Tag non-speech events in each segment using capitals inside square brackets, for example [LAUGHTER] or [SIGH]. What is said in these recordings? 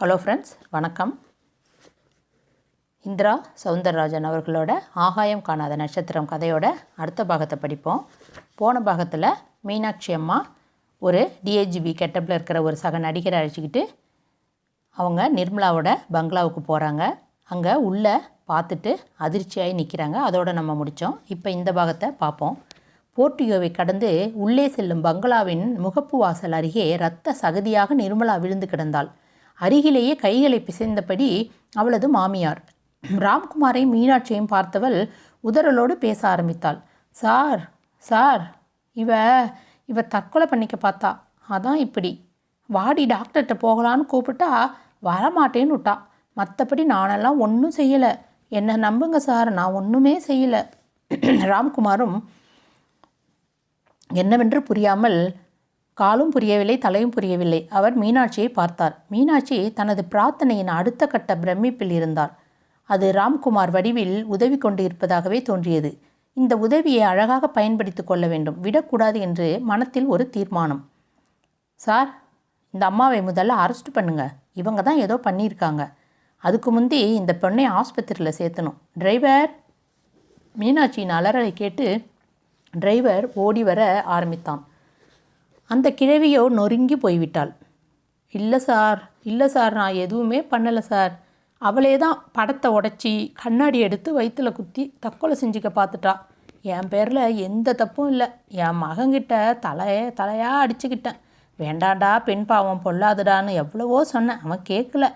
Hello friends வணக்கம். இந்திரா சவுந்தரராஜன் அவர்களோட ஆகாயம் காணாத நட்சத்திரம் கதையோட அடுத்த பாகத்தை படிப்போம். போன பாகத்தில் மீனாட்சி அம்மா ஒரு டிஏஜிபி கெட்டப்பில் இருக்கிற ஒரு சக நடிகரை அழைச்சிக்கிட்டு அவங்க நிர்மலாவோட பங்களாவுக்கு போகிறாங்க அங்கே உள்ளே பார்த்துட்டு அதிர்ச்சியாகி நிற்கிறாங்க அதோட நம்ம முடித்தோம் இப்போ இந்த பாகத்தை பார்ப்போம். போர்ட்டியோவை கடந்து உள்ளே செல்லும் பங்களாவின் முகப்பு வாசல் அருகே இரத்த சகதியாக நிர்மலா விழுந்து கிடந்தாள். அருகிலேயே கைகளை பிசைந்தபடி அவளது மாமியார் ராம்குமாரை மீனாட்சியையும் பார்த்தவள் உதறலோடு பேச ஆரம்பித்தாள். சார் சார் இவ இவ தற்கொலை பண்ணிக்க பார்த்தா. அதான் இப்படி. வாடி டாக்டர்கிட்ட போகலான்னு கூப்பிட்டா வரமாட்டேன்னு விட்டா. மற்றபடி நானெல்லாம் ஒன்றும் செய்யலை. என்னை நம்புங்க சார் நான் ஒன்றுமே செய்யலை. [CLEARS THROAT] ராம்குமாரும் என்னவென்று புரியாமல் காலும் புரியவில்லை தலையும் புரியவில்லை. அவர் மீனாட்சியை பார்த்தார். மீனாட்சி தனது பிரார்த்தனையின் அடுத்த கட்ட பிரமிப்பில் இருந்தார். அது ராம்குமார் வடிவில் உதவி கொண்டு இருப்பதாகவே தோன்றியது. இந்த உதவியை அழகாக பயன்படுத்தி கொள்ள வேண்டும். விடக்கூடாது என்று மனத்தில் ஒரு தீர்மானம். சார் இந்த அம்மாவை முதல்ல அரெஸ்ட் பண்ணுங்க. இவங்க தான் ஏதோ பண்ணியிருக்காங்க. அதுக்கு முந்தி இந்த பெண்ணை ஆஸ்பத்திரியில் சேர்த்தணும். டிரைவர். மீனாட்சியின் அலறலை கேட்டு டிரைவர் ஓடி வர ஆரம்பித்தான். அந்த கிழவியோ நொறுங்கி போய்விட்டாள். இல்லை சார் இல்லை சார் நான் எதுவுமே பண்ணலை சார். அவளே தான் படத்தை உடச்சி கண்ணாடி எடுத்து வயிற்றுல குத்தி தற்கொலை செஞ்சுக்க பார்த்துட்டா என் பேரில் எந்த தப்பும் இல்லை. என் மகன்கிட்ட தலையே தலையாக அடிச்சுக்கிட்டேன். வேண்டாண்டா பெண் பாவம் பொல்லாதுடான்னு எவ்வளவோ சொன்னேன். அவன் கேட்கல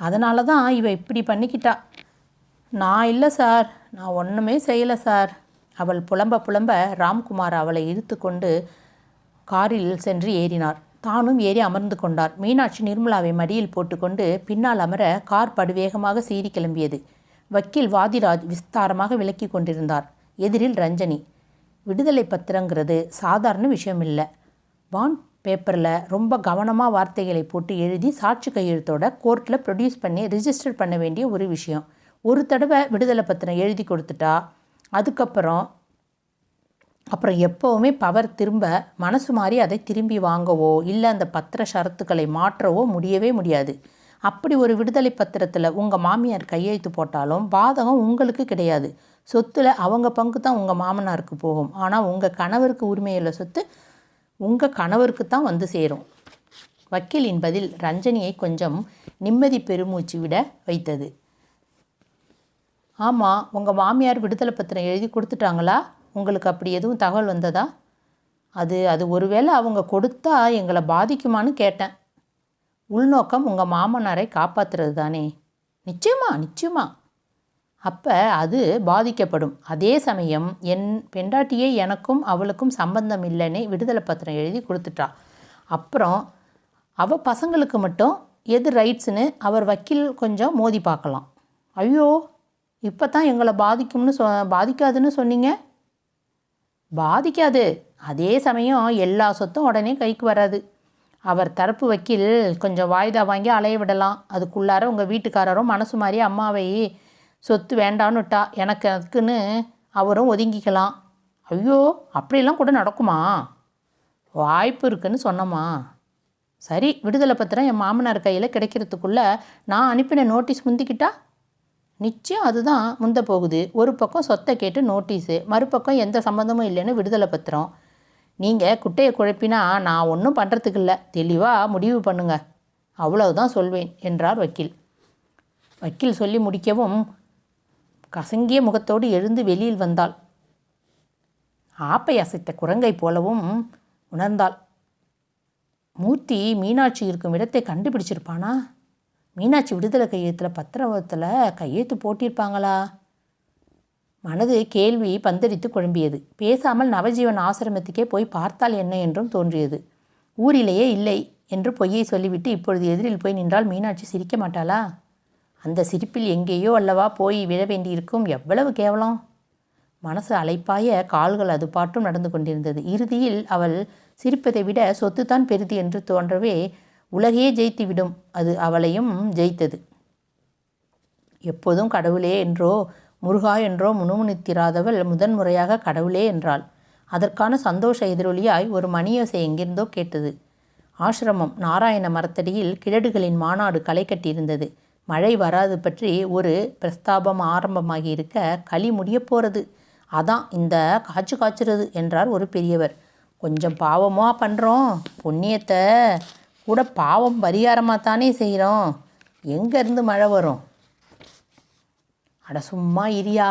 அதனால தான் இவ இப்படி பண்ணிக்கிட்டா. நான் இல்லை சார் நான் ஒன்றுமே செய்யலை சார். அவள் புலம்ப புலம்ப ராம்குமார் அவளை இழுத்து கொண்டு காரில் சென்று ஏறினார். தானும் ஏறி அமர்ந்து கொண்டார். மீனாட்சி நிர்மலாவை மடியில் போட்டுக்கொண்டு பின்னால் அமர கார் படுவேகமாக சீறி கிளம்பியது. வக்கீல் வாதிராஜ் விஸ்தாரமாக விளக்கி கொண்டிருந்தார். எதிரில் ரஞ்சனி. விடுதலை பத்திரங்கிறது சாதாரண விஷயம் இல்லை பாண்ட் பேப்பரில் ரொம்ப கவனமாக வார்த்தைகளை போட்டு எழுதி சாட்சி கையெழுத்தோட கோர்ட்டில் ப்ரொடியூஸ் பண்ணி ரிஜிஸ்டர் பண்ண வேண்டிய ஒரு விஷயம். ஒரு தடவை விடுதலை பத்திரம் எழுதி கொடுத்துட்டா அதுக்கப்புறம் அப்புறம் எப்போவுமே பவர் திரும்ப மனசு மாதிரி அதை திரும்பி வாங்கவோ இல்லை அந்த பத்திர ஷரத்துக்களை மாற்றவோ முடியவே முடியாது. அப்படி ஒரு விடுதலை பத்திரத்தில் உங்கள் மாமியார் கையெழுத்து போட்டாலும் பாதகம் உங்களுக்கு கிடையாது. சொத்தில் அவங்க பங்கு தான் உங்கள் மாமனாருக்கு போகும். ஆனால் உங்கள் கணவருக்கு உரிமையுள்ள சொத்து உங்கள் கணவருக்கு தான் வந்து சேரும். வக்கீலின் பதில் ரஞ்சனியை கொஞ்சம் நிம்மதி பெருமூச்சு விட வைத்தது. ஆமாம் உங்கள் மாமியார் விடுதலை பத்திரம் எழுதி கொடுத்துட்டாங்களா? உங்களுக்கு அப்படி எதுவும் தகவல் வந்ததா? அது அது ஒருவேளை அவங்க கொடுத்தா எங்களை பாதிக்குமான்னு கேட்டேன். உள்நோக்கம் உங்கள் மாமனாரை காப்பாற்றுறது தானே? நிச்சயமா நிச்சயமா. அப்போ அது பாதிக்கப்படும். அதே சமயம் என் பெண்டாட்டியே எனக்கும் அவளுக்கும் சம்பந்தம் இல்லைன்னு விடுதலை பத்திரம் எழுதி கொடுத்துட்டா. அப்புறம் அவள் பசங்களுக்கு மட்டும் எது ரைட்ஸ்னு அவர் வக்கீல் கொஞ்சம் மோதி பார்க்கலாம். ஐயோ இப்போ தான் எங்களை பாதிக்கும்னு சொ பாதிக்காதுன்னு சொன்னீங்க? பாதிக்காது. அதே சமயம் எல்லா சொத்தும் உடனே கைக்கு வராது. அவர் தரப்பு வக்கீல் கொஞ்சம் வாய்தா வாங்கி அலைய விடலாம். அதுக்குள்ளார உங்கள் வீட்டுக்காரரும் மனசு மாதிரி அம்மாவை சொத்து வேண்டான்னுட்டா எனக்கு அதுக்குன்னு அவரும் ஒதுங்கிக்கலாம். ஐயோ அப்படிலாம் கூட நடக்குமா? வாய்ப்பு இருக்குன்னு சொன்னம்மா சரி விடுதலை பத்திரம் என் மாமனார் கையில் கிடைக்கிறதுக்குள்ளே நான் அனுப்பின நோட்டீஸ் முந்திக்கிட்டா? நிச்சயம் அதுதான் முந்த போகுது. ஒரு பக்கம் சொத்தை கேட்டு நோட்டீஸு மறுபக்கம் எந்த சம்மந்தமும் இல்லைன்னு விடுதலை பத்திரம். நீங்கள் குட்டையை குழப்பினா நான் ஒன்றும் பண்ணுறதுக்கு இல்லை. தெளிவாக முடிவு பண்ணுங்க. அவ்வளவுதான் சொல்வேன் என்றார் வக்கீல். வக்கீல் சொல்லி முடிக்கவும் கசங்கிய முகத்தோடு எழுந்து வெளியில் வந்தாள். ஆப்பை அசைத்த குரங்கை போலவும் உணர்ந்தாள். மூர்த்தி மீனாட்சி இருக்கும் இடத்தை கண்டுபிடிச்சிருப்பானா? மீனாட்சி விடுதலை கையெழுத்தில் பத்திரத்தில் கையெழுத்து போட்டிருப்பாங்களா? மனது கேள்வி பந்தடித்து குழம்பியது. பேசாமல் நவஜீவன் ஆசிரமத்துக்கே போய் பார்த்தால் என்ன என்றும் தோன்றியது. ஊரிலேயே இல்லை என்று பொய்யை சொல்லிவிட்டு இப்பொழுது எதிரில் போய் நின்றால் மீனாட்சி சிரிக்க மாட்டாளா? அந்த சிரிப்பில் எங்கேயோ அல்லவா போய் விழ வேண்டியிருக்கும் எவ்வளவு கேவலம்? மனசு அலைப்பாய கால்கள் அது பாட்டும் நடந்து கொண்டிருந்தது. இறுதியில் அவள் சிரிப்பதை விட சொத்துத்தான் பெரிது என்று தோன்றவே உலகையே ஜெயித்து விடும். அது அவளையும் ஜெயித்தது. எப்போதும் கடவுளே என்றோ முருகா என்றோ முணுமுணுத்திராதவள் முதன்முறையாக கடவுளே என்றாள். அதற்கான சந்தோஷ எதிரொலியாய் ஒரு மணியோசை எங்கிருந்தோ கேட்டது. ஆசிரமம் நாராயண மரத்தடியில் கிழடுகளின் மாநாடு களை கட்டியிருந்தது. மழை வராது பற்றி ஒரு பிரஸ்தாபம் ஆரம்பமாகி இருக்க களி முடிய போகிறது அதான் இந்த காய்ச்சு காய்ச்சுறது என்றார் ஒரு பெரியவர். கொஞ்சம் பாவமாக பண்ணுறோம் புண்ணியத்தை. கூட பாவம் பரிகாரமாக தானே செய்கிறோம் எங்கேருந்து மழை வரும்? அட சும்மா இரியா.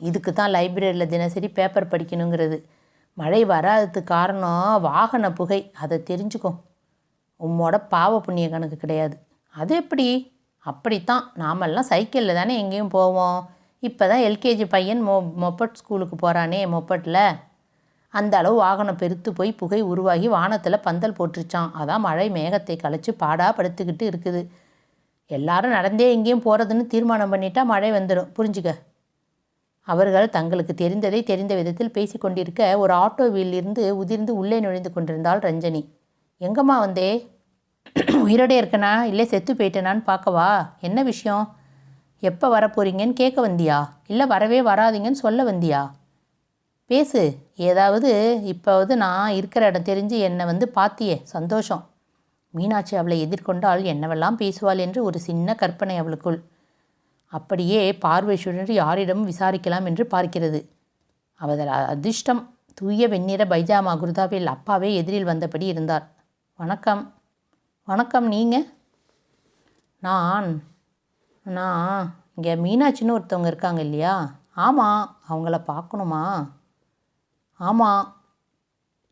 இதுக்கு தான் லைப்ரரியில் தினசரி பேப்பர் படிக்கணுங்கிறது. மழை வராததுக்கு காரணம் வாகன புகை. அதை தெரிஞ்சுக்கோ. உம்மோட பாவ புண்ணிய கணக்கு கிடையாது. அது எப்படி? அப்படித்தான். நாமெல்லாம் சைக்கிளில் தானே எங்கேயும் போவோம். இப்போ தான் எல்கேஜி பையன் மொ மொப்பட் ஸ்கூலுக்கு போகிறானே மொப்பட்டில் அந்த அளவு வாகனம் பெருத்து போய் புகை உருவாகி வானத்தில் பந்தல் போட்டுருச்சான் அதான் மழை மேகத்தை கலைச்சி பாடா படுத்துக்கிட்டு இருக்குது. எல்லாரும் நடந்தே எங்கேயும் போகிறதுன்னு தீர்மானம் பண்ணிட்டா மழை வந்துடும் புரிஞ்சுக்க? அவர்கள் தங்களுக்கு தெரிந்ததை தெரிந்த விதத்தில் பேசிக்கொண்டிருக்க ஒரு ஆட்டோவிலிருந்து உதிர்ந்து உள்ளே நுழைந்து கொண்டிருந்தாள் ரஞ்சனி. எங்கம்மா வந்தே? உயிரோடே இருக்கனா? இல்லை செத்து போயிட்டேனான்னு பார்க்கவா? என்ன விஷயம்? எப்போ வரப்போறீங்கன்னு கேட்க வந்தியா? இல்லை வரவே வராதீங்கன்னு சொல்ல வந்தியா? பேசு. ஏதாவது இப்போவது நான் இருக்கிற இடம் தெரிஞ்சு என்னை வந்து பாத்தியே சந்தோஷம். மீனாட்சி அவளை எதிர்கொண்டால் என்னவெல்லாம் பேசுவாள் என்று ஒரு சின்ன கற்பனை அவளுக்குள். அப்படியே பார்வை சுழன்று யாரிடம் விசாரிக்கலாம் என்று பார்க்கிறது. அவள் அதிர்ஷ்டம். தூய வெண்ணிற பைஜாமா குருதாவில் அப்பாவே எதிரில் வந்தபடி இருந்தார். வணக்கம். வணக்கம் நீங்கள் நான் நான் இங்கே மீனாட்சின்னு ஒருத்தவங்க இருக்காங்க இல்லையா? ஆமாம் அவங்கள பார்க்கணுமா? ஆமாம்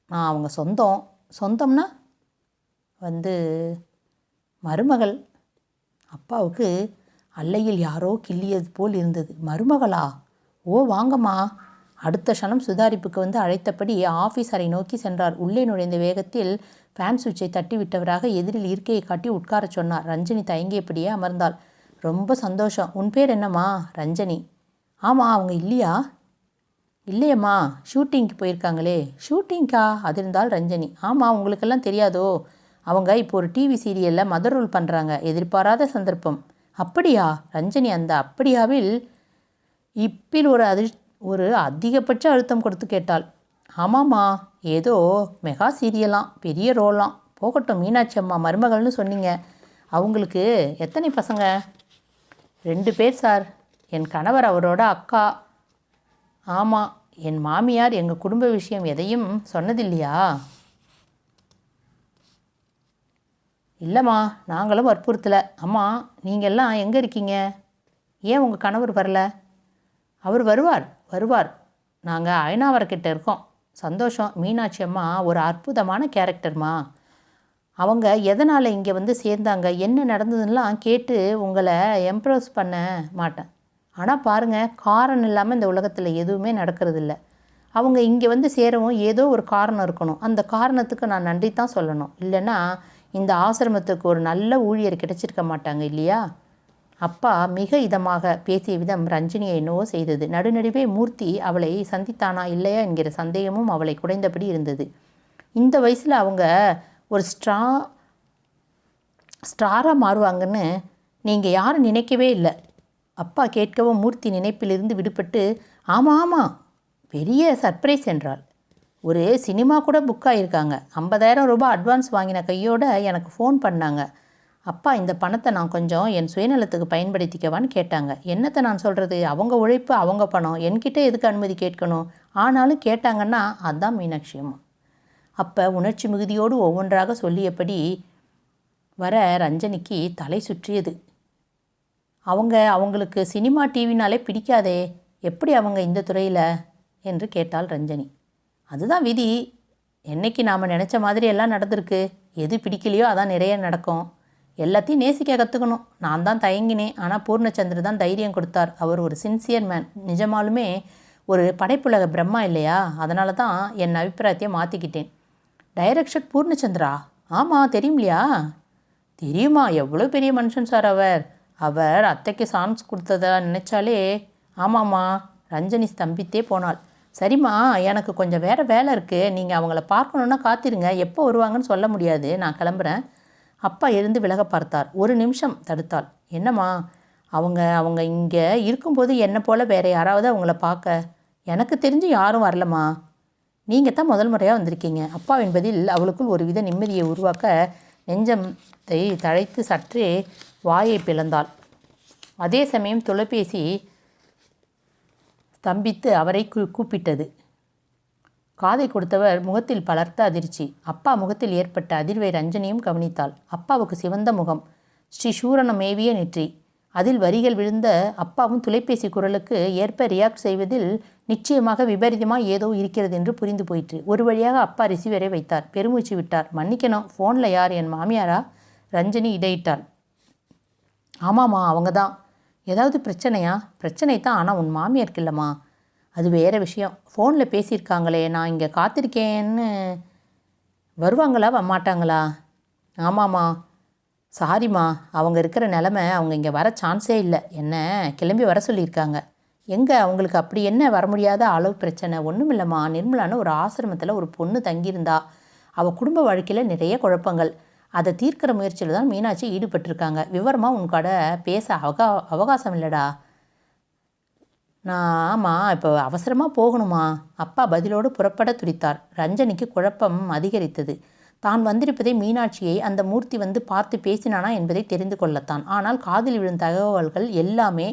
நான் அவங்க சொந்தம். சொந்தம்னா வந்து மருமகள். அப்பாவுக்கு அல்லையில் யாரோ கிள்ளியது போல் இருந்தது. மருமகளா? ஓ வாங்கம்மா. அடுத்த க்ஷணம் சுதாரிப்புக்கு வந்து அழைத்தபடி ஆஃபீஸ் அறை நோக்கி சென்றார். உள்ளே நுழைந்த வேகத்தில் ஃபேன் சுவிட்சை தட்டி விட்டவராக எதிரில் இருக்கையை காட்டி உட்காரச் சொன்னார். ரஞ்சனி தயங்கியபடியே அமர்ந்தாள். ரொம்ப சந்தோஷம். உன் பேர் என்னம்மா? ரஞ்சனி. ஆமாம் அவங்க இல்லையா? இல்லையம்மா ஷூட்டிங்க்கு போயிருக்காங்களே. ஷூட்டிங்க்கா அது இருந்தால் ரஞ்சனி. ஆமாம் உங்களுக்கெல்லாம் தெரியாதோ? அவங்க இப்போ ஒரு டிவி சீரியலில் மதர் ரோல் பண்ணுறாங்க எதிர்பாராத சந்தர்ப்பம். அப்படியா? ரஞ்சனி அந்த அப்படியாவில் இப்பில் ஒரு அதி ஒரு அதிகபட்ச அழுத்தம் கொடுத்து கேட்டாள். ஆமாம்மா ஏதோ மெகா சீரியலாம் பெரிய ரோலாம் போகட்டும் மீனாட்சி அம்மா மருமகள்னு சொன்னீங்க. அவங்களுக்கு எத்தனை பசங்க? ரெண்டு பேர் சார். என் கணவர் அவரோட அக்கா. ஆமாம் என் மாமியார் எங்கள் குடும்ப விஷயம் எதையும் சொன்னதில்லையா? இல்லைம்மா நாங்களும் வற்புறுத்தலை. அம்மா நீங்கள்லாம் எங்கே இருக்கீங்க? ஏன் உங்கள் கணவர் வரல? அவர் வருவார் வருவார். நாங்கள் அயனாவரக்கிட்ட இருக்கோம். சந்தோஷம். மீனாட்சி அம்மா ஒரு அற்புதமான கேரக்டர்மா. அவங்க எதனால் இங்கே வந்து சேர்ந்தாங்க? என்ன நடந்ததுன்னெலாம் கேட்டு உங்களை எம்ப்ரஸ் பண்ண மாட்டேன். ஆனால் பாருங்கள் காரணம் இல்லாமல் இந்த உலகத்தில் எதுவுமே நடக்கிறதில்ல. அவங்க இங்கே வந்து சேரவும் ஏதோ ஒரு காரணம் இருக்கணும். அந்த காரணத்துக்கு நான் நன்றி தான் சொல்லணும். இல்லைன்னா இந்த ஆசிரமத்துக்கு ஒரு நல்ல ஊழியர் கிடைச்சிருக்க மாட்டாங்க இல்லையா? அப்பா மிக இதமாக பேசிய விதம் ரஞ்சினியை என்னவோ செய்தது. நடுநடுவே மூர்த்தி அவளை சந்தித்தானா இல்லையா என்கிற சந்தேகமும் அவளை குடைந்தபடி இருந்தது. இந்த வயசில் அவங்க ஒரு ஸ்ட்ரா ஸ்டாராக மாறுவாங்கன்னு நீங்கள் யாரும் நினைக்கவே இல்லை. அப்பா கேட்கவும் மூர்த்தி நினைப்பிலிருந்து விடுபட்டு ஆமாம் ஆமாம் பெரிய சர்ப்ரைஸ் என்றாள். ஒரு சினிமா கூட புக் ஆகியிருக்காங்க ஐம்பதாயிரம் ரூபாய் அட்வான்ஸ் வாங்கின கையோடு எனக்கு ஃபோன் பண்ணாங்க. அப்பா இந்த பணத்தை நான் கொஞ்சம் என் சுயநலத்துக்கு பயன்படுத்திக்கவான்னு கேட்டாங்க. என்னத்தை நான் சொல்கிறது அவங்க உழைப்பு அவங்க பணம். என்கிட்ட எதுக்கு அனுமதி கேட்கணும்? ஆனாலும் கேட்டாங்கன்னா அதுதான் மீனாட்சி அம்மா. அப்போ உணர்ச்சி மிகுதியோடு ஒவ்வொன்றாக சொல்லியபடி வர ரஞ்சனிக்கு தலை சுற்றியது. அவங்க அவங்களுக்கு சினிமா டிவினாலே பிடிக்காதே எப்படி அவங்க இந்த துறையில்? என்று கேட்டாள் ரஞ்சனி. அதுதான் விதி. என்னைக்கு நாம் நினச்ச மாதிரி எல்லாம் நடந்திருக்கு. எது பிடிக்கலையோ அதான் நிறைய நடக்கும். எல்லாத்தையும் நேசிக்க கற்றுக்கணும் நான் தான் தயங்கினேன். ஆனால் பூர்ணச்சந்திர தான் தைரியம் கொடுத்தார். அவர் ஒரு சின்சியர் மேன் நிஜமாலுமே ஒரு படைப்புலக பிரம்மா இல்லையா? அதனால தான் என் அபிப்பிராயத்தையே மாற்றிக்கிட்டேன் டைரக்ஷன் பூர்ணச்சந்திரா? ஆமாம் தெரியுமில்லையா தெரியுமா? எவ்வளோ பெரிய மனுஷன் சார் அவர். அவர் அத்தைக்கு சான்ஸ் கொடுத்ததா நினச்சாலே ஆமாம்மா ரஞ்சனி ஸ்தம்பித்தே போனாள். சரிம்மா எனக்கு கொஞ்சம் வேறு வேலை இருக்குது நீங்கள் அவங்கள பார்க்கணுன்னா காத்திருங்க. எப்போ வருவாங்கன்னு சொல்ல முடியாது. நான் கிளம்புறேன். அப்பா எழுந்து விலக பார்த்தார். ஒரு நிமிஷம் தடுத்தாள். என்னம்மா அவங்க அவங்க இங்கே இருக்கும்போது என்னை போல் வேறு யாராவது அவங்கள பார்க்க? எனக்கு தெரிஞ்சு யாரும் வரலம்மா. நீங்கள் தான் முதல் முறையாக வந்திருக்கீங்க. அப்பா என்பதில் அவளுக்குள் ஒரு வித நிம்மதியை உருவாக்க நெஞ்சத்தை தழைத்து சற்றே வாயை பிளந்தாள். அதே சமயம் தொலைபேசி ஸ்தம்பித்து அவரை கூப்பிட்டது. காதை கொடுத்தவர் முகத்தில் பலர்த்த அதிர்ச்சி. அப்பா முகத்தில் ஏற்பட்ட அதிர்வை ரஞ்சனியும் கவனித்தாள். அப்பாவுக்கு சிவந்த முகம். ஸ்ரீ சூரணம் மேவிய நெற்றி. அதில் வரிகள் விழுந்த அப்பாவும் தொலைபேசி குரலுக்கு ஏற்ப ரியாக்ட் செய்வதில் நிச்சயமாக விபரீதமாக ஏதோ இருக்கிறது என்று புரிந்து போயிற்று. ஒரு வழியாக அப்பா ரிசீவரை வைத்தார். பெருமூச்சு விட்டார். மன்னிக்கணும். ஃபோனில் யார்? என் மாமியாரா? ரஞ்சனி இடையிட்டாள். ஆமாம்மா அவங்க தான் ஏதாவது பிரச்சனையா? பிரச்சனை தான் ஆனால் உன் மாமியாருக்கு இல்லைம்மா. அது வேறு விஷயம். ஃபோனில் பேசியிருக்காங்களே நான் இங்கே காத்திருக்கேன்னு. வருவாங்களா வரமாட்டாங்களா? ஆமாம்மா. சாரிம்மா அவங்க இருக்கிற நிலமை அவங்க இங்கே வர சான்ஸே இல்லை. என்ன கிளம்பி வர சொல்லியிருக்காங்க. எங்கே அவங்களுக்கு அப்படி என்ன? வர முடியாத அளவு பிரச்சனை. ஒன்றும் இல்லைம்மா. நிர்மலான்னு ஒரு ஆசிரமத்தில் ஒரு பொண்ணு தங்கியிருந்தா. அவள் குடும்ப வாழ்க்கையில் நிறைய குழப்பங்கள். அதை தீர்க்கிற முயற்சியில் தான் மீனாட்சி ஈடுபட்டிருக்காங்க. விவரமாக உன் கடை பேச அவகா அவகாசம் இல்லைடா. நான் ஆமாம் இப்போ அவசரமாக போகணுமா? அப்பா பதிலோடு புறப்பட துடித்தார். ரஞ்சனிக்கு குழப்பம் அதிகரித்தது. தான் வந்திருப்பதை மீனாட்சியை அந்த மூர்த்தி வந்து பார்த்து பேசினானா என்பதை தெரிந்து கொள்ளத்தான். ஆனால் காதில் விழும் தகவல்கள் எல்லாமே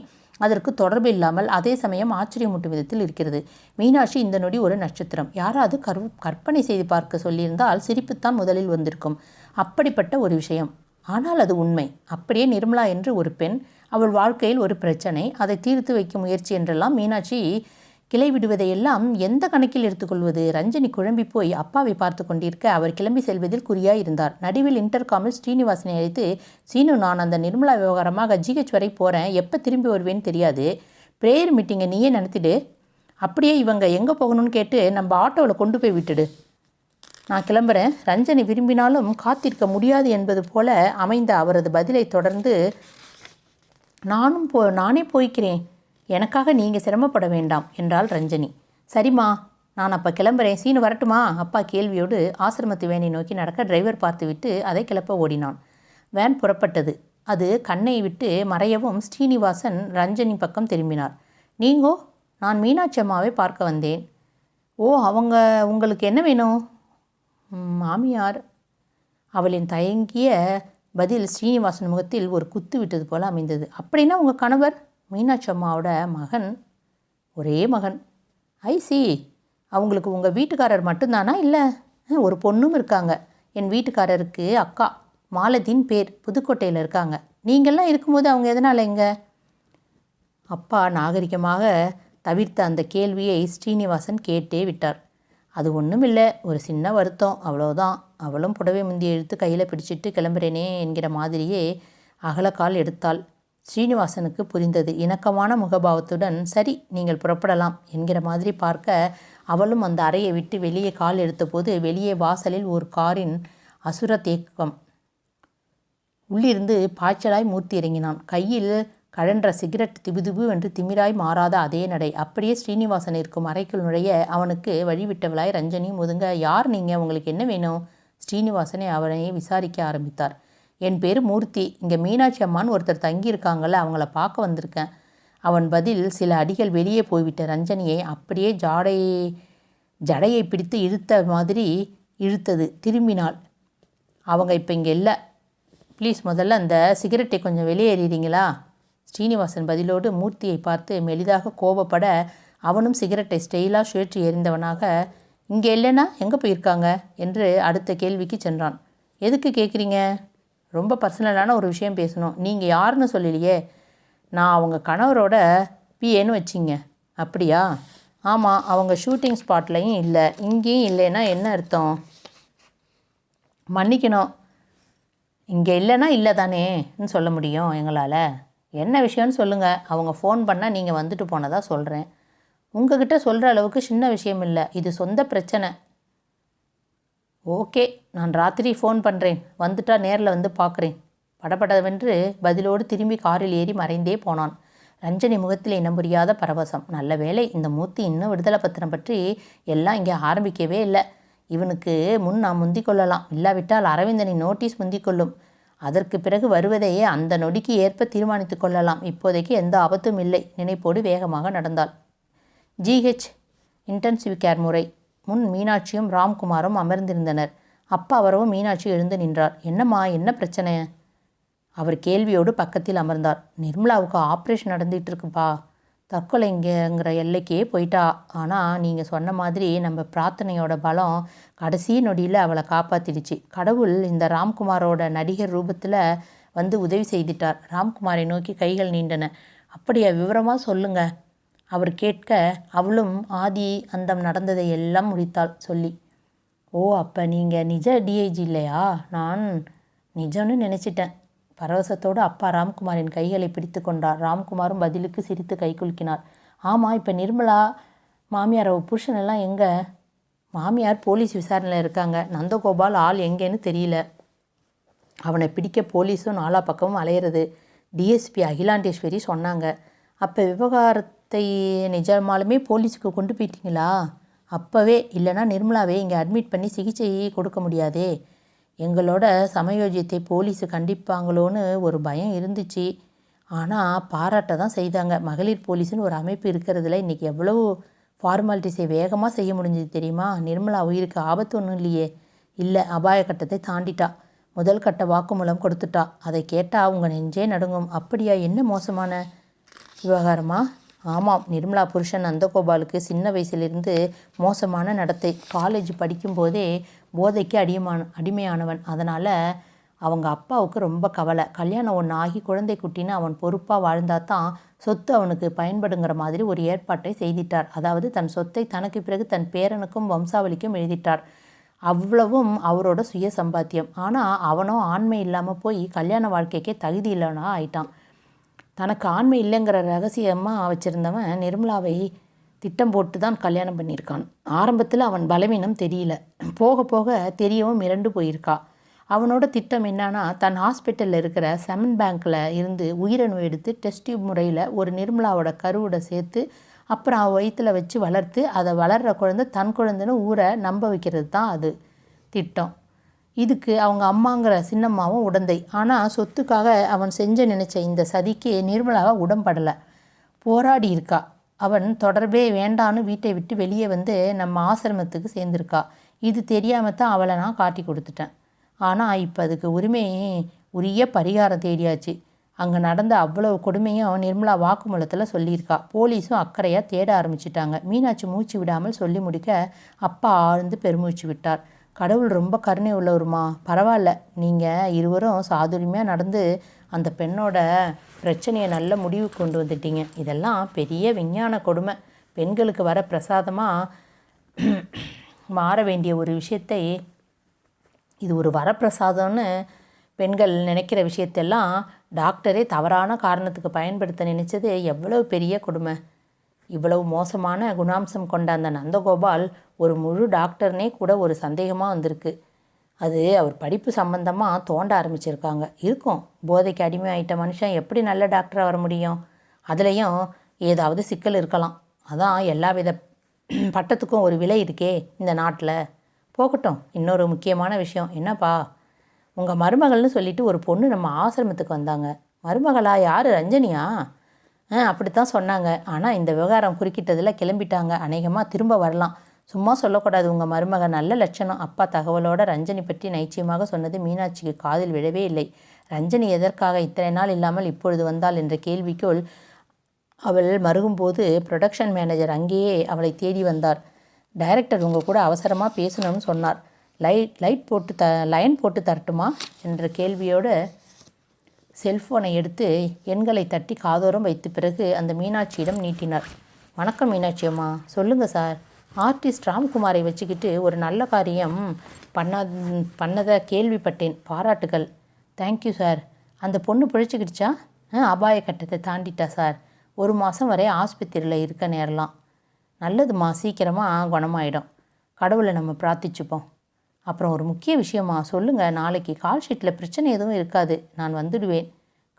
அதற்கு தொடர்பு இல்லாமல் அதே சமயம் ஆச்சரியமூட்டும் விதத்தில் இருக்கிறது. மீனாட்சி இந்த நொடி ஒரு நட்சத்திரம். யாராவது கற்பனை செய்து பார்க்க சொல்லியிருந்தால் சிரிப்புத்தான் முதலில் வந்திருக்கும். அப்படிப்பட்ட ஒரு விஷயம். ஆனால் அது உண்மை. அப்படியே நிர்மலா என்று ஒரு பெண் அவள் வாழ்க்கையில் ஒரு பிரச்சனை அதை தீர்த்து வைக்கும் முயற்சி என்றெல்லாம் மீனாட்சி கிளை விடுவதையெல்லாம் எந்த கணக்கில் எடுத்துக்கொள்வது? ரஞ்சனி குழம்பி போய் அப்பாவை பார்த்து கொண்டிருக்க அவர் கிளம்பி செல்வதில் இருந்தார். நடுவில் இன்டர்காமில் ஸ்ரீனிவாசனை அழைத்து சீனு நான் அந்த நிர்மலா விவகாரமாக ஜிஹெச் வரை போகிறேன் எப்போ திரும்பி வருவேன்னு தெரியாது. ப்ரேயர் மீட்டிங்கை நீயே நடத்திடு. அப்படியே இவங்க எங்கே போகணும்னு கேட்டு நம்ம ஆட்டோவில் கொண்டு போய் விட்டுடு. நான் கிளம்புறேன். ரஞ்சனி விரும்பினாலும் காத்திருக்க முடியாது என்பது போல அமைந்த அவரது பதிலை தொடர்ந்து நானும் போ நானே போய்க்கிறேன். எனக்காக நீங்கள் சிரமப்பட வேண்டாம் என்றாள் ரஞ்சனி. சரிம்மா நான் அப்போ கிளம்புறேன். சீனு வரட்டுமா? அப்பா கேள்வியோடு ஆசிரமத்து வேனை நோக்கி நடக்க டிரைவர் பார்த்துவிட்டு அதை கிளப்ப ஓடினான். வேன் புறப்பட்டது. அது கண்ணை விட்டு மறையவும் ஸ்ரீனிவாசன் ரஞ்சனி பக்கம் திரும்பினார். நீங்கோ நான் மீனாட்சி அம்மாவை பார்க்க வந்தேன். ஓ அவங்க உங்களுக்கு என்ன வேணும்? மாமியார் அவளின் தயங்கிய பதில் ஸ்ரீனிவாசன் முகத்தில் ஒரு குத்து விட்டது போல அமைந்தது. அப்படின்னா உங்கள் கணவர் மீனாட்சி அம்மாவோட மகன் ஒரே மகன். ஐ சி அவங்களுக்கு உங்கள் வீட்டுக்காரர் மட்டும்தானா இல்லை? ஒரு பொண்ணும் இருக்காங்க. என் வீட்டுக்காரருக்கு அக்கா மாலதின் பேர் புதுக்கோட்டையில் இருக்காங்க. நீங்கள்லாம் இருக்கும்போது அவங்க எதனால் எங்கே அப்பா நாகரிகமாக தவிர்த்த அந்த கேள்வியை ஸ்ரீனிவாசன் கேட்டே விட்டார். அது ஒன்றும் இல்லை. ஒரு சின்ன வருத்தம். அவ்வளோதான் அவளும் புடவை முந்தி எழுத்து கையில் பிடிச்சிட்டு கிளம்புறேனே என்கிற மாதிரியே அகலக்கால் எடுத்தாள். ஸ்ரீனிவாசனுக்கு புரிந்தது. இணக்கமான முகபாவத்துடன் சரி நீங்கள் புறப்படலாம் என்கிற மாதிரி பார்க்க அவளும் அந்த அறையை விட்டு வெளியே கால் எடுத்தபோது வெளியே வாசலில் ஒரு காரின் அசுர தேக்கம் உள்ளிருந்து பாய்ச்சலாய் மூர்த்தி இறங்கினான். கையில் கழன்ற சிகரெட் திபுதிபு என்று திமிராய் மாறாத அதே நடை. அப்படியே ஸ்ரீனிவாசன் இருக்கும் அறைக்குள் நுழைய அவனுக்கு வழிவிட்டவளாய் ரஞ்சனி முதுங்க யார் நீங்கள் உங்களுக்கு என்ன வேணும்? ஸ்ரீனிவாசனை அவனை விசாரிக்க ஆரம்பித்தார். என் பேர் மூர்த்தி. இங்கே மீனாட்சி அம்மான்னு ஒருத்தர் தங்கியிருக்காங்கல்ல அவங்கள பார்க்க வந்திருக்கேன். அவன் பதில் சில அடிகள் வெளியே போய்விட்ட ரஞ்சனியை அப்படியே ஜாடை ஜடையை பிடித்து இழுத்த மாதிரி இழுத்தது. திரும்பினாள். அவங்க இப்போ இங்கே இல்லை. ப்ளீஸ் முதல்ல அந்த சிகரெட்டை கொஞ்சம் வெளியேறீங்களா ஸ்ரீனிவாசன் பதிலோடு மூர்த்தியை பார்த்து மெலிதாக கோபப்பட அவனும் சிகரெட்டை ஸ்டெயிலாக சுழற்றி எறிந்தவனாக இங்கே இல்லைன்னா எங்கே போயிருக்காங்க? என்று அடுத்த கேள்விக்கு சென்றான். எதுக்கு கேட்குறீங்க ரொம்ப பர்சனலான ஒரு விஷயம் பேசணும். நீங்கள் யாருன்னு சொல்லலையே. நான் அவங்க கணவரோட பிஏன்னு வச்சிங்க. அப்படியா? ஆமாம் அவங்க ஷூட்டிங் ஸ்பாட்லையும் இல்லை. இங்கேயும் இல்லைன்னா என்ன அர்த்தம்? மன்னிக்கணும். இங்கே இல்லைன்னா இல்லை தானேன்னு சொல்ல முடியும் எங்களால். என்ன விஷயம்னு சொல்லுங்கள் அவங்க ஃபோன் பண்ணால் நீங்கள் வந்துட்டு போனதாக சொல்கிறேன் உங்ககிட்ட சொல்கிற அளவுக்கு சின்ன விஷயம் இல்லை. இது சொந்த பிரச்சனை. ஓகே நான் ராத்திரி ஃபோன் பண்ணுறேன் வந்துட்டா நேரில் வந்து பார்க்குறேன் படபடவென்று பதிலோடு திரும்பி காரில் ஏறி மறைந்தே போனான். ரஞ்சனி முகத்தில் இனம் புரியாத பரவசம். நல்ல வேளை இந்த மூர்த்தி இன்னும் விடுதலை பத்திரம் பற்றி எல்லாம் இங்கே ஆரம்பிக்கவே இல்லை. இவனுக்கு முன் நான் முந்திக் கொள்ளலாம். இல்லாவிட்டால் அரவிந்தனை நோட்டீஸ் முந்திக் கொள்ளும். அதற்கு பிறகு வருவதையே அந்த நொடிக்கு ஏற்ப தீர்மானித்து கொள்ளலாம். இப்போதைக்கு எந்த ஆபத்தும் இல்லை. நினைப்போடு வேகமாக நடந்தாள். ஜிஹெச் இன்டென்சிவ் கேர் முறை. முன் மீனாட்சியும் ராம்குமாரும் அமர்ந்திருந்தனர். அப்பா அவரவும் மீனாட்சி எழுந்து நின்றார். என்னம்மா என்ன பிரச்சனை? அவர் கேள்வியோடு பக்கத்தில் அமர்ந்தார். நிர்மலாவுக்கு ஆப்ரேஷன் நடந்துகிட்டு இருக்குப்பா தற்கொலைங்கிற எல்லைக்கே போயிட்டா. ஆனால் நீங்கள் சொன்ன மாதிரி நம்ம பிரார்த்தனையோட பலம் கடைசி நொடியில் அவளை காப்பாற்றிடுச்சு கடவுள் இந்த ராம்குமாரோட நடிகர் ரூபத்தில் வந்து உதவி செய்துட்டார். ராம்குமாரை நோக்கி கைகள் நீண்டன. அப்படியா விவரமாக சொல்லுங்க. அவர் கேட்க அவளும் ஆதி அந்தம் நடந்ததை எல்லாம் முடித்தாள் சொல்லி. ஓ அப்போ நீங்கள் நிஜ டிஐஜி இல்லையா? நான் நிஜம்னு நினச்சிட்டேன். பரவசத்தோடு அப்பா ராம்குமாரின் கைகளை பிடித்து கொண்டார். ராம்குமாரும் பதிலுக்கு சிரித்து கை குலுக்கினார். ஆமாம் இப்போ நிர்மலா மாமியார் அவ புருஷன் எல்லாம் எங்கே? மாமியார் போலீஸ் விசாரணையில் இருக்காங்க. நந்தகோபால் ஆள் எங்கேன்னு தெரியல. அவனை பிடிக்க போலீஸும் நாலா பக்கமும் அலையிறது. டிஎஸ்பி அகிலாண்டேஸ்வரி சொன்னாங்க. அப்போ விவகாரத்தை நிஜமாலுமே போலீஸுக்கு கொண்டு போயிட்டீங்களா? அப்போவே இல்லைன்னா நிர்மலாவே இங்கே அட்மிட் பண்ணி சிகிச்சை கொடுக்க முடியாதே. எங்களோட சமயோஜியத்தை போலீஸு கண்டிப்பாங்களோன்னு ஒரு பயம் இருந்துச்சு. ஆனால் பாராட்ட தான் செய்தாங்க. மகளிர் போலீஸுன்னு ஒரு அமைப்பு இருக்கிறதுல இன்றைக்கி எவ்வளவு ஃபார்மாலிட்டிஸை வேகமாக செய்ய முடிஞ்சது தெரியுமா? நிர்மலா உயிருக்கு ஆபத்து ஒன்றும் இல்லையே. இல்லை அபாய கட்டத்தை தாண்டிட்டா. முதல் கட்ட வாக்குமூலம் கொடுத்துட்டா. அதை கேட்டால் உங்கள் நெஞ்சே நடுங்கும். அப்படியா? என்ன மோசமான விவகாரமா? ஆமாம் நிர்மலா புருஷன் நந்தகோபாலுக்கு சின்ன வயசிலிருந்து மோசமான நடத்தை. காலேஜ் படிக்கும்போதே போதைக்கு அடியமான அடிமையானவன். அதனால் அவங்க அப்பாவுக்கு ரொம்ப கவலை. கல்யாணம் ஒன்று ஆகி குழந்தை குட்டின்னு அவன் பொறுப்பாக வாழ்ந்தா தான் சொத்து அவனுக்கு பயன்படுங்கிற மாதிரி ஒரு ஏற்பாட்டை செய்திட்டார். அதாவது தன் சொத்தை தனக்கு பிறகு தன் பேரனுக்கும் வம்சாவளிக்கும் எழுதிட்டார். அவ்வளவும் அவரோட சுய சம்பாத்தியம் ஆனால் அவனும் ஆண்மை இல்லாமல் போய் கல்யாண வாழ்க்கைக்கே தகுதி இல்லைனா ஆயிட்டான். தனக்கு ஆண்மை இல்லைங்கிற ரகசியமாக வச்சுருந்தவன் நிர்மலாவை திட்டம் போட்டு தான் கல்யாணம் பண்ணியிருக்கான். ஆரம்பத்தில் அவன் பலவீனம் தெரியல. போக போக தெரியவும் மிரண்டு போயிருக்கா. அவனோட திட்டம் என்னன்னா தன் ஹாஸ்பிட்டலில் இருக்கிற செமன் பேங்க்கில் இருந்து உயிரணு எடுத்து டெஸ்ட் முறையில் ஒரு நிர்மலாவோட கருவோட சேர்த்து அப்புறம் அவள் வயிற்றில் வச்சு வளர்த்து அதை வளர்கிற குழந்தை தன் குழந்தைன்னு ஊரை நம்ப வைக்கிறது தான் அது திட்டம். இதுக்கு அவங்க அம்மாங்கிற சின்னம்மாவும் உடந்தை. ஆனால் சொத்துக்காக அவன் செஞ்ச நினைச்ச இந்த சதிக்கு நிர்மலாவை உடம்படலை போராடி இருக்கா. அவன் தொடர்பே வேண்டான்னு வீட்டை விட்டு வெளியே வந்து நம்ம ஆசிரமத்துக்கு சேர்ந்துருக்கா. இது தெரியாமல் தான் அவளை நான் காட்டி கொடுத்துட்டேன். ஆனால் இப்போ அதுக்கு உரிமை உரிய பரிகாரம் தேடியாச்சு. அங்கே நடந்த அவ்வளவு கொடுமையும் நிர்மலா வாக்குமூலத்தில் சொல்லியிருக்கா. போலீஸும் அக்கறையாக தேட ஆரம்பிச்சிட்டாங்க. மீனாட்சி மூச்சு விடாமல் சொல்லி முடிக்க அப்பா ஆழ்ந்து பெருமூச்சு விட்டார். கடவுள் ரொம்ப கருணை உள்ளவருமா? பரவாயில்ல. நீங்கள் இருவரும் சாதுரியமாக நடந்து அந்த பெண்ணோட பிரச்சனையை நல்ல முடிவு கொண்டு வந்துட்டீங்க. இதெல்லாம் பெரிய விஞ்ஞான கொடுமை. பெண்களுக்கு வர பிரசாதமாக [CLEARS THROAT] மாற வேண்டிய ஒரு விஷயத்தை இது ஒரு வரப்பிரசாதம்னு பெண்கள் நினைக்கிற விஷயத்தெல்லாம் டாக்டரே தவறான காரணத்துக்கு பயன்படுத்த நினைச்சது எவ்வளவு பெரிய கொடுமை. இவ்வளவு மோசமான குணாம்சம் கொண்ட அந்த நந்தகோபால் ஒரு முழு டாக்டர்னே கூட ஒரு சந்தேகமாக வந்திருக்கு. அது அவர் படிப்பு சம்பந்தமாக தோண்ட ஆரம்பிச்சிருக்காங்க. இருக்கும். போதைக்கு அடிமையாயிட்ட மனுஷன் எப்படி நல்ல டாக்டராக வர முடியும்? அதுலேயும் ஏதாவது சிக்கல் இருக்கலாம். அதான் எல்லா வித பட்டத்துக்கும் ஒரு விலை இருக்கே இந்த நாட்டில். போகட்டும். இன்னொரு முக்கியமான விஷயம். என்னப்பா? உங்கள் மருமகள்னு சொல்லிட்டு ஒரு பொண்ணு நம்ம ஆசிரமத்துக்கு வந்தாங்க. மருமகளா? யார்? ரஞ்சனியா? அப்படி அப்படித்தான் சொன்னாங்க. ஆனால் இந்த விவகாரம் குறுக்கிட்டதில் கிளம்பிட்டாங்க. அநேகமாக திரும்ப வரலாம். சும்மா சொல்லக்கூடாது. உங்கள் மருமக நல்ல லட்சணம். அப்பா தகவலோட ரஞ்சனி பற்றி நைச்சியமாக சொன்னது மீனாட்சிக்கு காதில் விழவே இல்லை. ரஞ்சனி எதற்காக இத்தனை நாள் இல்லாமல் இப்பொழுது வந்தாள் என்ற கேள்விக்குள் அவள் மருகும்போது ப்ரொடக்ஷன் மேனேஜர் அங்கேயே அவளை தேடி வந்தார். டைரக்டர் உங்கள் கூட அவசரமாக பேசணும்னு சொன்னார். லைட் லைட் போட்டு த லைன் போட்டு தரட்டுமா? என்ற கேள்வியோடு செல்ஃபோனை எடுத்து எண்களை தட்டி காதோரம் வைத்த பிறகு அந்த மீனாட்சியிடம் நீட்டினார். வணக்கம் மீனாட்சி அம்மா. சொல்லுங்கள் சார். ஆர்டிஸ்ட் ராம்குமாரை வச்சுக்கிட்டு ஒரு நல்ல காரியம் பண்ண பண்ணதை கேள்விப்பட்டேன். பாராட்டுகள். தேங்க்யூ சார் அந்த பொண்ணு பிழைச்சிக்கிடுச்சா? ஆ அபாய கட்டத்தை தாண்டிட்டா சார் ஒரு மாதம் வரை ஆஸ்பத்திரியில் இருக்க நேரலாம். நல்லதும்மா. சீக்கிரமாக குணமாயிடும். கடவுளை நம்ம பிரார்த்திச்சுப்போம். அப்புறம் ஒரு முக்கிய விஷயமா சொல்லுங்கள் நாளைக்கு கால் ஷீட்டில் பிரச்சனை எதுவும் இருக்காது நான் வந்துடுவேன்.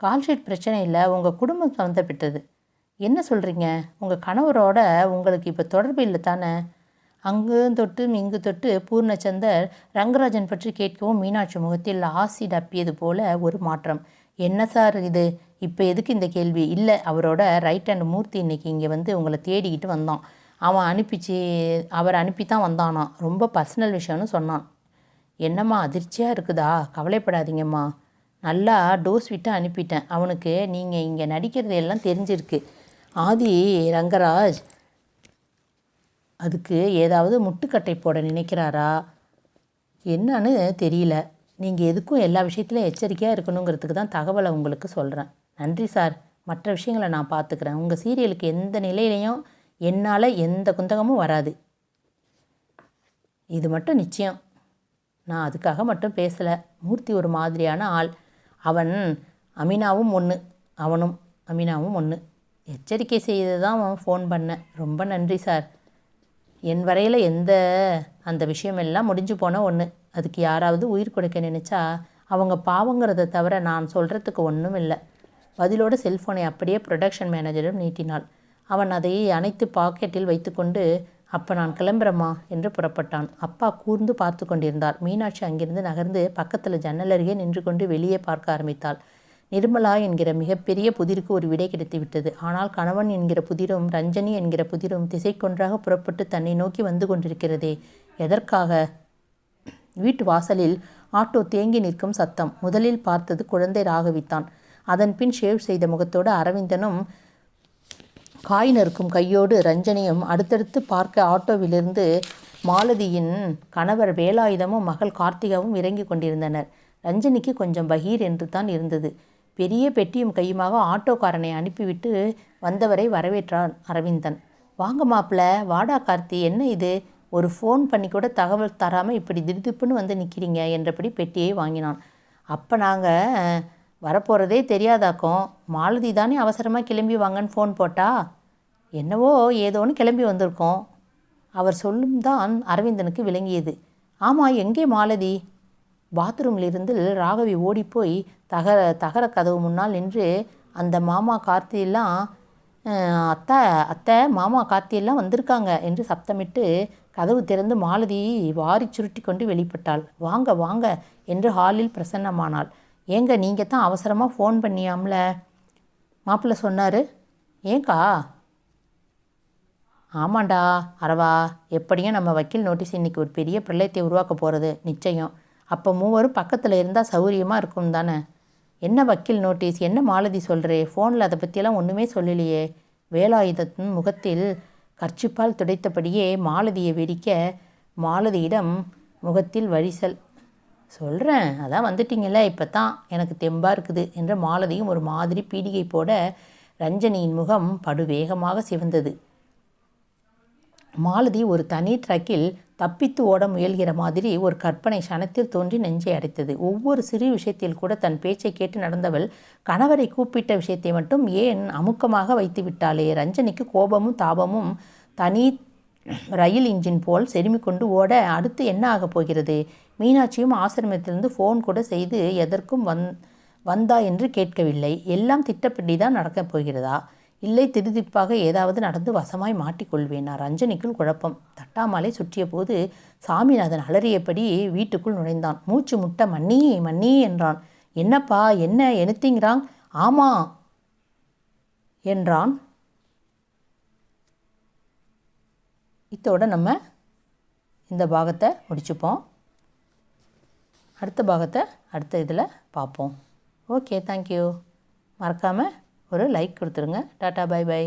கால் ஷீட் பிரச்சனை இல்லை உங்கள் குடும்பம் சம்மந்தப்பட்டது என்ன சொல்கிறீங்க உங்கள் கணவரோட உங்களுக்கு இப்போ தொடர்பு இல்லை தானே? அங்கும் தொட்டு இங்கு தொட்டு பூர்ணச்சந்தர் ரங்கராஜன் பற்றி கேட்கவும் மீனாட்சி முகத்தில் ஆசிட் அப்பியது போல ஒரு மாற்றம். என்ன சார் இது? இப்போ எதுக்கு இந்த கேள்வி? இல்லை அவரோட ரைட் ஹேண்ட் மூர்த்தி இன்னைக்கு இங்கே வந்து உங்களை தேடிக்கிட்டு வந்தோம் அவன் அனுப்பிச்சு அவர் அனுப்பி தான் வந்தானாம். ரொம்ப பர்சனல் விஷயம்னு சொன்னான். என்னம்மா அதிர்ச்சியாக இருக்குதா? கவலைப்படாதீங்கம்மா. நல்லா டோஸ் விட்டு அனுப்பிட்டேன். அவனுக்கு நீங்கள் இங்கே நடிக்கிறது எல்லாம் தெரிஞ்சிருக்கு. ஆதி ரங்கராஜ் அதுக்கு ஏதாவது முட்டுக்கட்டை போட நினைக்கிறாரா? என்னன்னு தெரியல. நீங்கள் எதுக்கும் எல்லா விஷயத்துலையும் எச்சரிக்கையாக இருக்கணுங்கிறதுக்கு தான் தகவலை உங்களுக்கு சொல்கிறேன் நன்றி சார். மற்ற விஷயங்களை நான் பார்த்துக்கிறேன். உங்கள் சீரியலுக்கு எந்த நிலையிலையும் என்னால் எந்த குந்தகமும் வராது. இது மட்டும் நிச்சயம். நான் அதுக்காக மட்டும் பேசலை. மூர்த்தி ஒரு மாதிரியான ஆள். அவன் அமினாவும் ஒன்று அவனும் அமினாவும் ஒன்று எச்சரிக்கை செய்து தான் அவன் ஃபோன் பண்ணேன் ரொம்ப நன்றி சார் என் வரையில் எந்த அந்த விஷயமெல்லாம் முடிஞ்சு போன ஒன்று அதுக்கு யாராவது உயிர் கொடுக்க நினச்சா அவங்க பாவங்கிறத தவிர நான் சொல்கிறதுக்கு ஒன்றும் இல்லை பதிலோட செல்ஃபோனை அப்படியே ப்ரொடக்ஷன் மேனேஜரும் நீட்டினாள். அவன் அதை அனைத்து பாக்கெட்டில் வைத்துக்கொண்டு அப்போ நான் கிளம்புறேம்மா என்று புறப்பட்டான். அப்பா கூர்ந்து பார்த்து கொண்டிருந்தார். மீனாட்சி அங்கிருந்து நகர்ந்து பக்கத்தில் ஜன்னல் அருகே நின்று கொண்டு வெளியே பார்க்க ஆரம்பித்தாள். நிர்மலா என்கிற மிகப்பெரிய புதிருக்கு ஒரு விடை கிடைத்து விட்டது ஆனால் கணவன் என்கிற புதிரும் ரஞ்சனி என்கிற புதிரும் திசைக்கொன்றாக புறப்பட்டு தன்னை நோக்கி வந்து கொண்டிருக்கிறதே. எதற்காக? வீட்டு வாசலில் ஆட்டோ தேங்கி நிற்கும் சத்தம். முதலில் பார்த்தது குழந்தை ராகவித்தான். அதன் பின் ஷேவ் செய்த முகத்தோடு அரவிந்தனும் காய் நறுக்கும் கையோடு ரஞ்சனியும் அடுத்தடுத்து பார்க்க ஆட்டோவிலிருந்து மாலதியின் கணவர் வேலாயுதமும் மகள் கார்த்திகாவும் இறங்கி கொண்டிருந்தனர். ரஞ்சனிக்கு கொஞ்சம் பகீர் என்று தான் இருந்தது. பெரிய பெட்டியும் கையுமாக ஆட்டோக்காரனை அனுப்பிவிட்டு வந்தவரை வரவேற்றான் அரவிந்தன். வாங்க மாப்பிள்ள வாடா கார்த்தி என்ன இது? ஒரு ஃபோன் பண்ணி கூட தகவல் தராமல் இப்படி திடுதிப்புன்னு வந்து நிற்கிறீங்க என்றபடி பெட்டியை வாங்கினான். அப்போ நாங்கள் வரப்போகிறதே தெரியாதாக்கும். மாலதி தானே அவசரமாக கிளம்பி வாங்கன்னு ஃபோன் போட்டா? என்னவோ ஏதோன்னு கிளம்பி வந்திருக்கோம். அவர் சொல்லும் தான் அரவிந்தனுக்கு விளங்கியது. ஆமாம் எங்கே மாலதி? பாத்ரூம்லிருந்து ராகவி ஓடிப்போய் தகர தகர கதவு முன்னால் நின்று அந்த மாமா கார்த்தியெல்லாம் அத்தை அத்தை மாமா கார்த்தியெல்லாம் வந்திருக்காங்க என்று சப்தமிட்டு கதவு திறந்து மாலதி வாரி சுருட்டி கொண்டு வெளிப்பட்டாள். வாங்க வாங்க என்று ஹாலில் பிரசன்னமானாள். ஏங்க நீங்கள் தான் அவசரமாக ஃபோன் பண்ணியாம்ல? மாப்பிள்ளை சொன்னார். ஏங்கா? ஆமாண்டா அரவா எப்படியும் நம்ம வக்கீல் நோட்டீஸ் இன்றைக்கி ஒரு பெரிய பிரளயத்தை உருவாக்க போகிறது நிச்சயம். அப்போ மூவரும் பக்கத்தில் இருந்தால் சௌகரியமாக இருக்கும் தானே? என்ன வக்கீல் நோட்டீஸ் என்ன மாலதி சொல்கிறே ஃபோனில் அதை பற்றியெல்லாம் ஒன்றுமே சொல்லலையே. வேலாயுதத்தின் முகத்தில் கர்ச்சிப்பால் துடைத்தபடியே மாலதியை வெடிக்க மாலதியிடம் முகத்தில் வரிசல் சொல்கிறேன் அதான் வந்துட்டிங்கல்ல இப்போ தான் எனக்கு தெம்பாக இருக்குது என்ற மாலதியும் ஒரு மாதிரி பீடிகை போட ரஞ்சனியின் முகம் படுவேகமாக சிவந்தது. மாலதி ஒரு தனி ட்ரக்கில் தப்பித்து ஓட முயல்கிற மாதிரி ஒரு கற்பனை சனத்தில் தோன்றி நெஞ்சை அடைத்தது. ஒவ்வொரு சிறு விஷயத்தில் கூட தன் பேச்சை கேட்டு நடந்தவள் கணவரை கூப்பிட்ட விஷயத்தை மட்டும் ஏன் அமுக்கமாக வைத்து விட்டாளே? ரஞ்சனிக்கு கோபமும் தாபமும் தனி ரயில் இன்ஜின் போல் செருமிக்கொண்டு ஓட அடுத்து என்ன ஆகப் போகிறது? மீனாட்சியும் ஆசிரமத்திலிருந்து ஃபோன் கூட செய்து எதற்கும் வந் வந்தா என்று கேட்கவில்லை. எல்லாம் திட்டப்படி தான் நடக்கப் போகிறதா? இல்லை திருதிப்பாக ஏதாவது நடந்து வசமாய் மாட்டிக்கொள்வேனா ரஞ்சனிக்குள் குழப்பம். தட்டாமலை சுற்றிய போது சாமிநாதன் அலறியபடி வீட்டுக்குள் நுழைந்தான். மூச்சு முட்ட மன்னி மன்னி என்றான். என்னப்பா என்ன? எனத்திங்கிறான் ஆமா என்றான். இத்தோட நம்ம இந்த பாகத்தை முடிச்சுப்போம். அடுத்த பாகத்தை அடுத்த இதில் பார்ப்போம். ஓகே தேங்க்யூ மறக்காமல் ஒரு லைக் கொடுத்துருங்க. Tata bye by